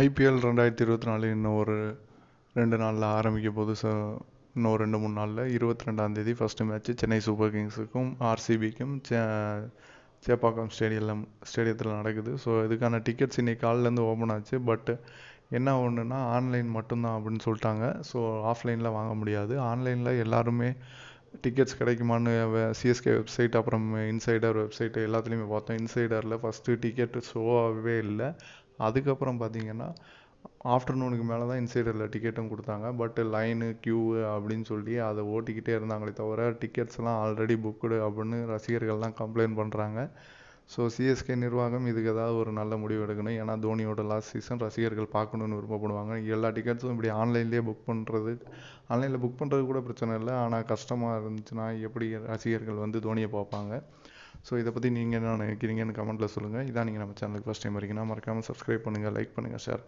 IPL ரெண்டாயிரத்தி இருபத்தி நாலு இன்னும் ஒரு ரெண்டு நாளில் ஆரம்பிக்க போது ஸோ இன்னும் ரெண்டு மூணு நாளில் இருபத்தி ரெண்டாந்தேதி ஃபஸ்ட்டு மேட்ச்சு சென்னை சூப்பர் கிங்ஸுக்கும் ஆர்சிபிக்கும் சே சேப்பாக்கம் ஸ்டேடியம் ஸ்டேடியத்தில் நடக்குது. ஸோ இதுக்கான டிக்கெட்ஸ் இன்றைக்கி காலிலேருந்து ஓப்பன் ஆச்சு. பட் என்ன ஒன்றுனா ஆன்லைன் மட்டும்தான் அப்படின்னு சொல்லிட்டாங்க. ஸோ ஆஃப்லைனில் வாங்க முடியாது. ஆன்லைனில் எல்லாருமே டிக்கெட்ஸ் கிடைக்குமான்னு சிஎஸ்கே வெப்சைட் அப்புறம் இன்சைடர் வெப்சைட் எல்லாத்துலேயுமே பார்த்தோம். இன்சைடரில் ஃபஸ்ட்டு டிக்கெட் ஷோவாகவே இல்லை. அதுக்கப்புறம் பார்த்தீங்கன்னா ஆஃப்டர்நூனுக்கு மேலே தான் இன்சைடரில் டிக்கெட்டும் கொடுத்தாங்க. பட் லைனு க்யூவு அப்படின்னு சொல்லி அதை ஓட்டிக்கிட்டே இருந்தாங்களே தவிர டிக்கெட்ஸ்லாம் ஆல்ரெடி புக்குடு அப்படின்னு ரசிகர்கள்லாம் கம்ப்ளைண்ட் பண்ணுறாங்க ஸோ சிஎஸ்கே நிர்வாகம் இதுக்கு ஏதாவது ஒரு நல்ல முடிவு எடுக்கணும். ஏன்னா தோனியோட லாஸ்ட் சீசன் ரசிகர்கள் பார்க்கணுன்னு விருப்பப்படுவாங்க. எல்லா டிக்கெட்ஸும் இப்படி ஆன்லைன்லேயே புக் பண்ணுறது ஆன்லைனில் புக் பண்ணுறது கூட பிரச்சனை இல்லை. ஆனால் கஷ்டமாக இருந்துச்சுன்னா எப்படி ரசிகர்கள் வந்து தோனியை பார்ப்பாங்க? ஸோ இதை பற்றி நீங்கள் என்ன நினைக்கிறீங்கன்னு கமெண்ட்டில் சொல்லுங்கள் இதான் நீங்கள் நம்ம சேனலுக்கு ஃபஸ்ட் டைம் வரீங்கன்னா மறக்காமல் சப்ஸ்கிரைப் பண்ணுங்கள் லைக் பண்ணுங்கள் ஷேர்